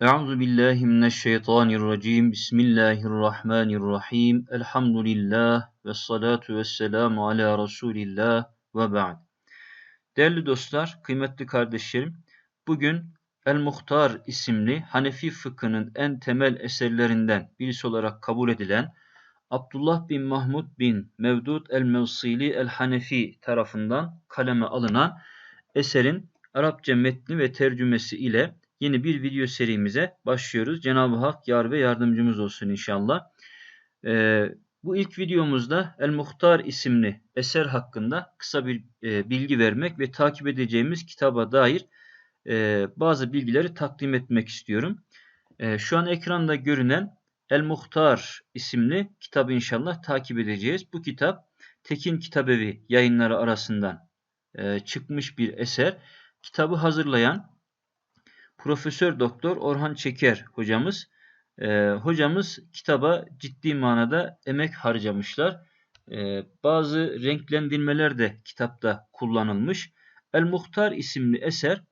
Euzu billahi mineşşeytanirracim. Bismillahirrahmanirrahim. Elhamdülillah ve salatu vesselamu ala Resulillah ve ba'd. Değerli dostlar, kıymetli kardeşlerim, bugün El-Muhtar isimli Hanefi fıkhının en temel eserlerinden birisi olarak kabul edilen Abdullah bin Mahmud bin Mevdud el-Mevsili el-Hanefi tarafından kaleme alınan eserin Arapça metni ve tercümesi ile yeni bir video serimize başlıyoruz. Cenab-ı Hak yar ve yardımcımız olsun inşallah. Ee, bu ilk videomuzda El Muhtar isimli eser hakkında kısa bir e, bilgi vermek ve takip edeceğimiz kitaba dair e, bazı bilgileri takdim etmek istiyorum. E, şu an ekranda görünen El Muhtar isimli kitabı inşallah takip edeceğiz. Bu kitap Tekin Kitabevi yayınları arasından e, çıkmış bir eser. Kitabı hazırlayan Profesör Doktor Orhan Çeker hocamız. E, hocamız kitaba ciddi manada emek harcamışlar. E, bazı renklendirmeler de kitapta kullanılmış. El Muhtar isimli eser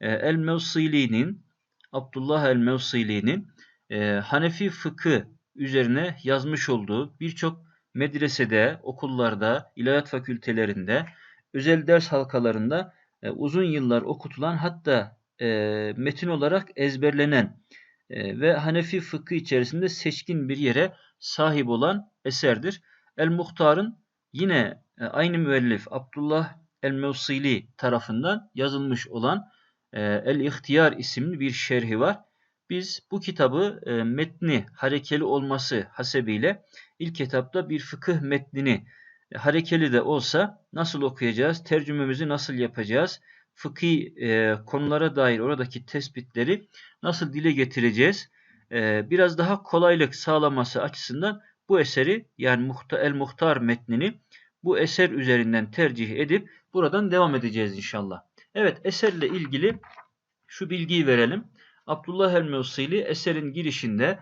e, El Mevsili'nin Abdullah El Mevsili'nin e, Hanefi fıkı üzerine yazmış olduğu birçok medresede, okullarda, ilahiyat fakültelerinde, özel ders halkalarında e, uzun yıllar okutulan hatta e, metin olarak ezberlenen e, ve Hanefi fıkı içerisinde seçkin bir yere sahip olan eserdir. El-Muhtar'ın yine e, aynı müellif Abdullah El-Mevsili tarafından yazılmış olan e, El-İhtiyar isimli bir şerhi var. Biz bu kitabı e, metni harekeli olması hasebiyle ilk etapta bir fıkıh metnini e, harekeli de olsa nasıl okuyacağız, tercümemizi nasıl yapacağız, fıkhi e, konulara dair oradaki tespitleri nasıl dile getireceğiz? E, biraz daha kolaylık sağlaması açısından bu eseri yani muhta, El Muhtar metnini bu eser üzerinden tercih edip buradan devam edeceğiz inşallah. Evet eserle ilgili şu bilgiyi verelim. Abdullah el-Mevsili eserin girişinde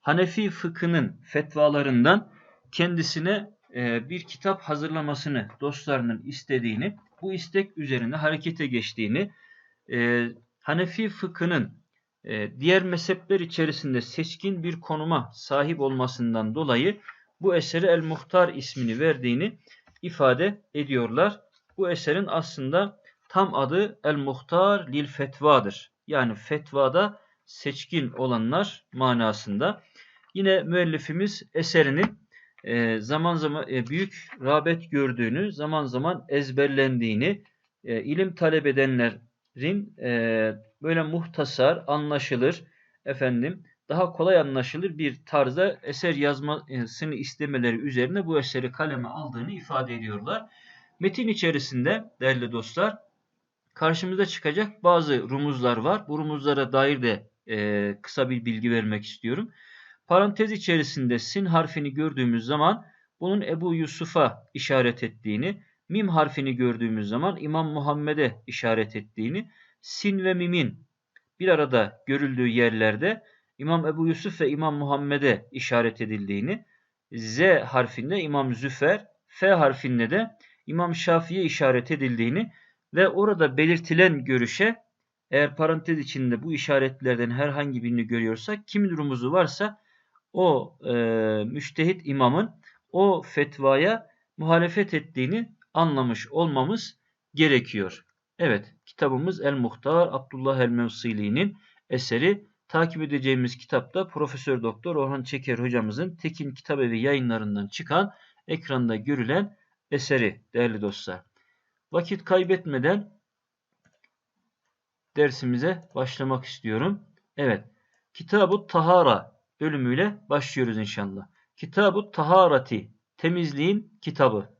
Hanefi fıkhının fetvalarından kendisine bir kitap hazırlamasını dostlarının istediğini bu istek üzerine harekete geçtiğini, e, Hanefi fıkhının e, diğer mezhepler içerisinde seçkin bir konuma sahip olmasından dolayı bu eseri El Muhtar ismini verdiğini ifade ediyorlar. Bu eserin aslında tam adı El Muhtar Lil Fetvadır. Yani fetvada seçkin olanlar manasında. Yine müellifimiz eserini e, zaman zaman e, büyük rağbet gördüğünü, zaman zaman ezberlendiğini, e, ilim talep edenlerin böyle muhtasar, anlaşılır, efendim daha kolay anlaşılır bir tarzda eser yazmasını istemeleri üzerine bu eseri kaleme aldığını ifade ediyorlar. Metin içerisinde değerli dostlar karşımıza çıkacak bazı rumuzlar var. Bu rumuzlara dair de e, kısa bir bilgi vermek istiyorum. Parantez içerisinde sin harfini gördüğümüz zaman bunun Ebu Yusuf'a işaret ettiğini, mim harfini gördüğümüz zaman İmam Muhammed'e işaret ettiğini, sin ve mimin bir arada görüldüğü yerlerde İmam Ebu Yusuf ve İmam Muhammed'e işaret edildiğini, Z harfinde İmam Züfer, F harfinde de İmam Şafii'ye işaret edildiğini ve orada belirtilen görüşe eğer parantez içinde bu işaretlerden herhangi birini görüyorsak kimin rumuzu varsa o e, müştehit imamın o fetvaya muhalefet ettiğini anlamış olmamız gerekiyor. Evet kitabımız El Muhtar Abdullah El Mevsili'nin eseri takip edeceğimiz kitapta Profesör Doktor Orhan Çeker hocamızın Tekin Kitabevi yayınlarından çıkan ekranda görülen eseri değerli dostlar. Vakit kaybetmeden dersimize başlamak istiyorum. Evet. Kitab-ı Tahara bölümüyle başlıyoruz inşallah. Kitab-ı Taharati, temizliğin kitabı.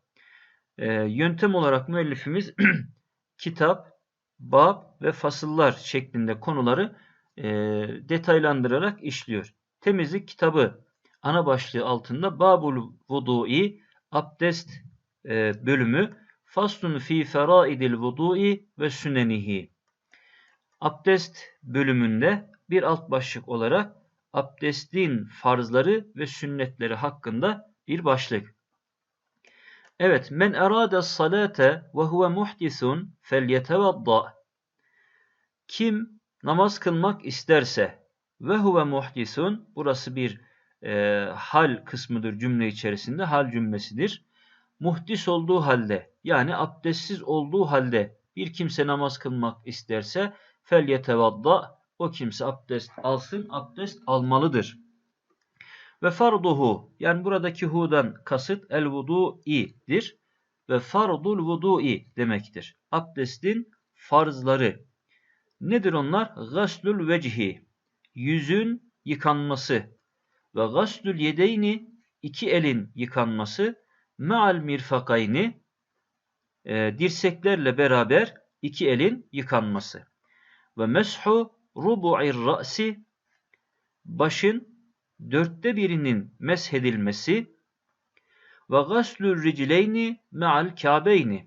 Ee, yöntem olarak müellifimiz kitap, bab ve fasıllar şeklinde konuları e, detaylandırarak işliyor. Temizlik kitabı ana başlığı altında Babul Vudu'i abdest e, bölümü Faslun fi feraidil vudu'i ve sünenihi. Abdest bölümünde bir alt başlık olarak abdestin farzları ve sünnetleri hakkında bir başlık. Evet, men erade salate ve huve muhdisun felyetevadda. Kim namaz kılmak isterse ve huve muhdisun burası bir e, hal kısmıdır cümle içerisinde hal cümlesidir. Muhdis olduğu halde yani abdestsiz olduğu halde bir kimse namaz kılmak isterse fel yetevadda o kimse abdest alsın abdest almalıdır. Ve farduhu yani buradaki hu'dan kasıt el vudu'idir ve fardul vudu'i demektir. Abdestin farzları. Nedir onlar? Gaslül vecihi yüzün yıkanması ve gaslül yedeyni iki elin yıkanması meal mirfakayni e, dirseklerle beraber iki elin yıkanması ve meshu rubu'ir ra'si başın dörtte birinin meshedilmesi ve gaslül ricleyni meal kâbeyni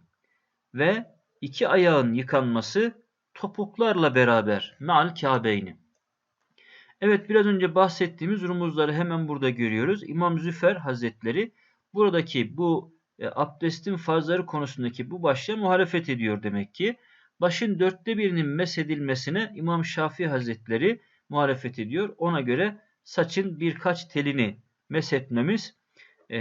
ve iki ayağın yıkanması topuklarla beraber meal kâbeyni. Evet biraz önce bahsettiğimiz rumuzları hemen burada görüyoruz. İmam Züfer Hazretleri buradaki bu e, abdestin farzları konusundaki bu başlığa muhalefet ediyor demek ki. Başın dörtte birinin mesedilmesine İmam Şafii Hazretleri muhalefet ediyor. Ona göre saçın birkaç telini meshetmemiz e,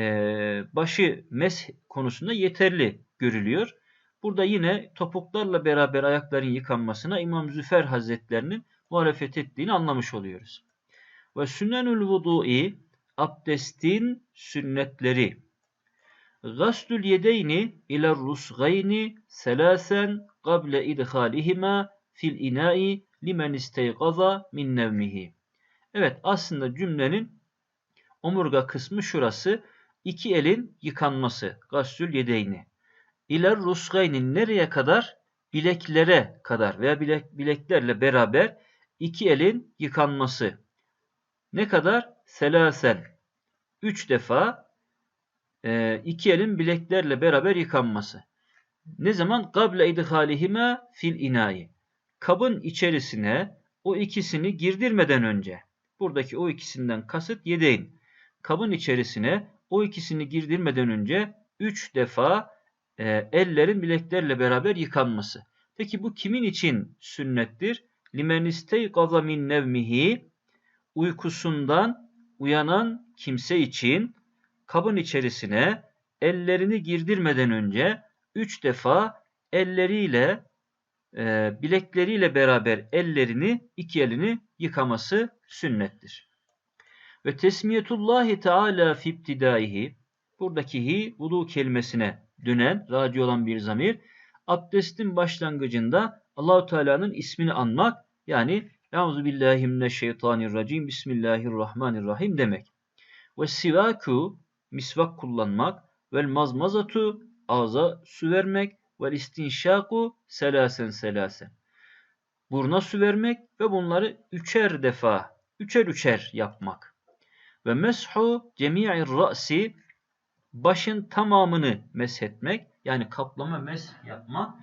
başı mes konusunda yeterli görülüyor. Burada yine topuklarla beraber ayakların yıkanmasına İmam Züfer Hazretlerinin muhalefet ettiğini anlamış oluyoruz. Ve sünnenül vudu'i abdestin sünnetleri. Gaslül yedeyni ile rusgayni selasen qable idhalihima fil inai limen isteygaza min nevmihi. Evet aslında cümlenin omurga kısmı şurası. İki elin yıkanması. Gaslül yedeyni. İler rusgayni nereye kadar? Bileklere kadar veya bilek, bileklerle beraber iki elin yıkanması. Ne kadar? Selasen. Üç defa e, iki elin bileklerle beraber yıkanması. Ne zaman? Gable idhalihime fil inayi. Kabın içerisine o ikisini girdirmeden önce. Buradaki o ikisinden kasıt yedeğin. Kabın içerisine o ikisini girdirmeden önce üç defa e, ellerin bileklerle beraber yıkanması. Peki bu kimin için sünnettir? limen isteygaza min nevmihi uykusundan uyanan kimse için kabın içerisine ellerini girdirmeden önce üç defa elleriyle e, bilekleriyle beraber ellerini iki elini yıkaması sünnettir. Ve tesmiyetullahi teala fi ibtidaihi buradaki hi vudu kelimesine dönen raci olan bir zamir abdestin başlangıcında Allahu Teala'nın ismini anmak yani Euzu billahi mineşşeytanirracim Bismillahirrahmanirrahim demek. Ve sivaku misvak kullanmak vel mazmazatu ağza su vermek ve istinşaku selasen selasen. Buruna su vermek ve bunları üçer defa, üçer üçer yapmak. Ve meshu cemi'ir ra'si başın tamamını meshetmek yani kaplama mes yapmak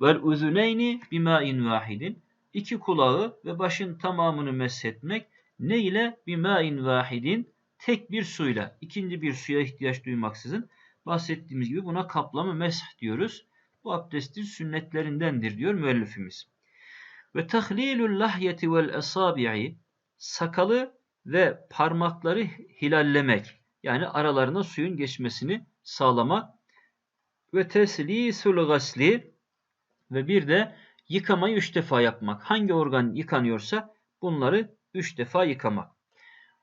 Vel uzuneyni bima'in vahidin. İki kulağı ve başın tamamını meshetmek. Ne ile? Bima'in vahidin. Tek bir suyla. ikinci bir suya ihtiyaç duymaksızın. Bahsettiğimiz gibi buna kaplama mesh diyoruz. Bu abdestin sünnetlerindendir diyor müellifimiz. Ve tahlilul lahyeti vel esabi'i sakalı ve parmakları hilallemek yani aralarına suyun geçmesini sağlamak ve teslisul gasli ve bir de yıkamayı üç defa yapmak. Hangi organ yıkanıyorsa bunları üç defa yıkamak.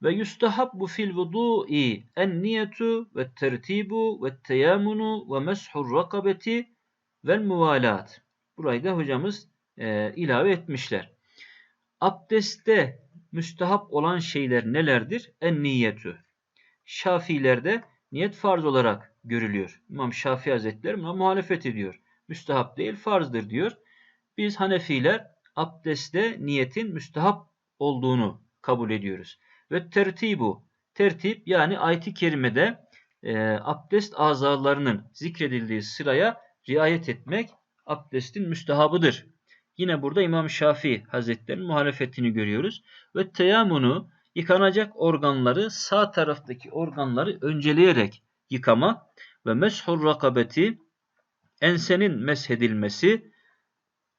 Ve yustahabbu fil vudu'i en niyetu ve tertibu ve teyamunu ve meshur rakabeti ve muvalat. Burayı da hocamız e, ilave etmişler. Abdestte müstahap olan şeyler nelerdir? En niyetu. Şafilerde niyet farz olarak görülüyor. İmam Şafii Hazretleri buna muhalefet ediyor müstehap değil farzdır diyor. Biz Hanefiler abdestte niyetin müstehap olduğunu kabul ediyoruz. Ve tertibu, tertip yani ayet-i kerimede e, abdest azalarının zikredildiği sıraya riayet etmek abdestin müstehabıdır. Yine burada İmam Şafii Hazretleri'nin muhalefetini görüyoruz. Ve teyamunu yıkanacak organları sağ taraftaki organları önceleyerek yıkama ve meshur rakabeti ensenin meshedilmesi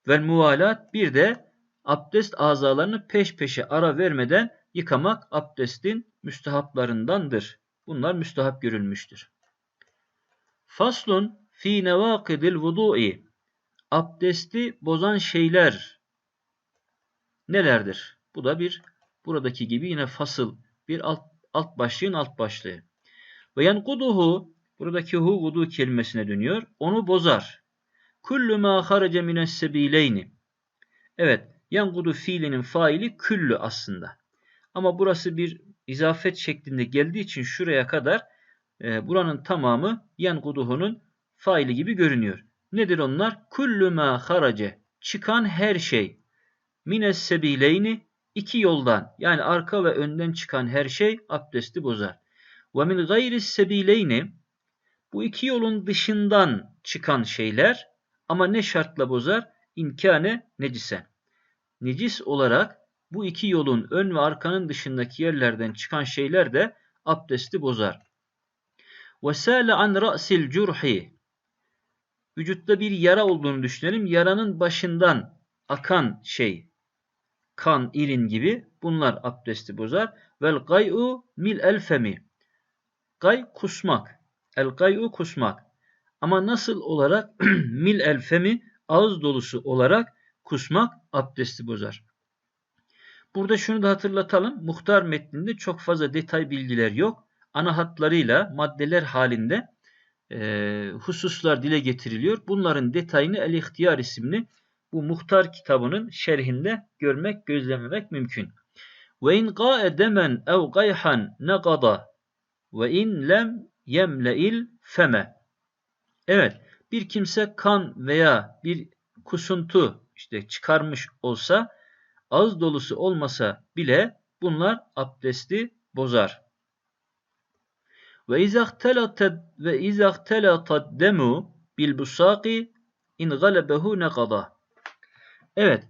ve muvalat bir de abdest azalarını peş peşe ara vermeden yıkamak abdestin müstehaplarındandır. Bunlar müstehap görülmüştür. Faslun fi nevakidil vudu'i abdesti bozan şeyler nelerdir? Bu da bir buradaki gibi yine fasıl bir alt, alt başlığın alt başlığı. Ve yenkuduhu buradaki hu vudu kelimesine dönüyor. Onu bozar. Kullu ma harace mines sebileyni. Evet, yenkudu fiilinin faili küllü aslında. Ama burası bir izafet şeklinde geldiği için şuraya kadar e, buranın tamamı yenkuduhunun faili gibi görünüyor. Nedir onlar? Kullu ma harace. Çıkan her şey. Mines sebileyni iki yoldan yani arka ve önden çıkan her şey abdesti bozar. Ve min gayri sebileyni bu iki yolun dışından çıkan şeyler ama ne şartla bozar? İmkane necisen. Necis olarak bu iki yolun ön ve arkanın dışındaki yerlerden çıkan şeyler de abdesti bozar. Sâle an ra'sil curhi vücutta bir yara olduğunu düşünelim. Yaranın başından akan şey, kan, irin gibi bunlar abdesti bozar. Vel gay'u mil el femi. Gay kusmak. El gay'u kusmak. Ama nasıl olarak mil el femi ağız dolusu olarak kusmak abdesti bozar. Burada şunu da hatırlatalım. Muhtar metninde çok fazla detay bilgiler yok. Ana hatlarıyla maddeler halinde e, hususlar dile getiriliyor. Bunların detayını El İhtiyar isimli bu muhtar kitabının şerhinde görmek, gözlememek mümkün. Ve in qa'e demen ev gayhan neqada ve in lem yemle'il feme. Evet, bir kimse kan veya bir kusuntu işte çıkarmış olsa, ağız dolusu olmasa bile bunlar abdesti bozar. Ve izahtelata ve izahtelata demu bil busaqi in galebehu neqada. Evet,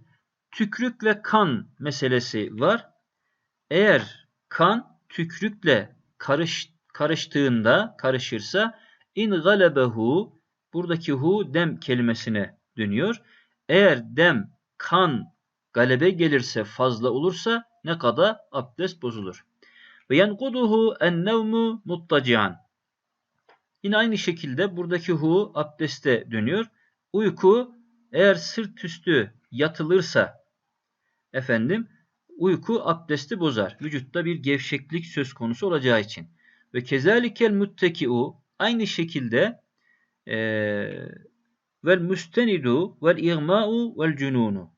tükrük ve kan meselesi var. Eğer kan tükrükle karış, karıştığında, karışırsa in galebehu buradaki hu dem kelimesine dönüyor. Eğer dem, kan galebe gelirse, fazla olursa ne kadar abdest bozulur. Ve yenkuduhu ennevmu muttacian. Yine aynı şekilde buradaki hu abdeste dönüyor. Uyku eğer sırt üstü yatılırsa efendim uyku abdesti bozar. Vücutta bir gevşeklik söz konusu olacağı için. Ve kezalikel mutteki'u aynı şekilde e, vel müstenidu vel igma'u vel cununu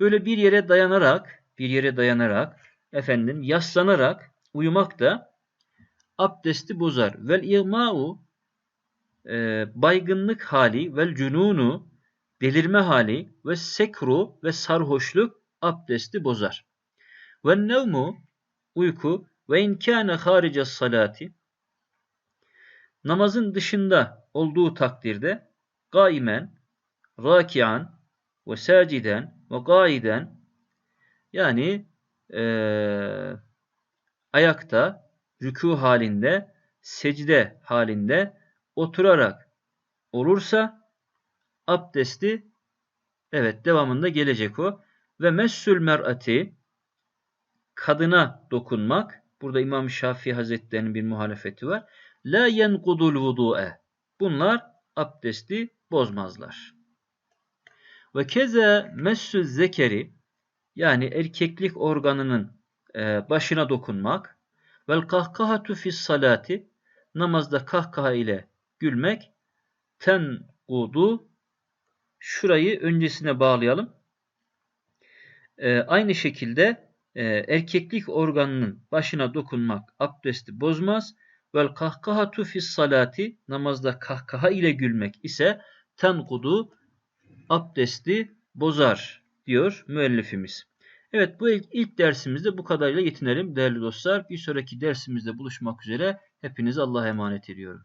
böyle bir yere dayanarak bir yere dayanarak efendim yaslanarak uyumak da abdesti bozar. Vel igma'u e, baygınlık hali vel cununu delirme hali ve sekru ve sarhoşluk abdesti bozar. Ve nevmu uyku ve inkâne harice salati namazın dışında olduğu takdirde gaimen, rakian ve saciden ve yani e, ayakta, rükû halinde, secde halinde oturarak olursa abdesti evet devamında gelecek o. Ve messül mer'ati kadına dokunmak burada İmam Şafii Hazretleri'nin bir muhalefeti var. La yenkudul vudu'e bunlar abdesti bozmazlar. Ve keze messü zekeri yani erkeklik organının e, başına dokunmak vel kahkahatu fis salati namazda kahkaha ile gülmek ten kudu şurayı öncesine bağlayalım. E, aynı şekilde e, erkeklik organının başına dokunmak abdesti bozmaz. Vel kahkahatu fis salati namazda kahkaha ile gülmek ise ten kudu abdesti bozar diyor müellifimiz. Evet bu ilk, dersimizde bu kadarıyla yetinelim değerli dostlar. Bir sonraki dersimizde buluşmak üzere. Hepinizi Allah'a emanet ediyorum.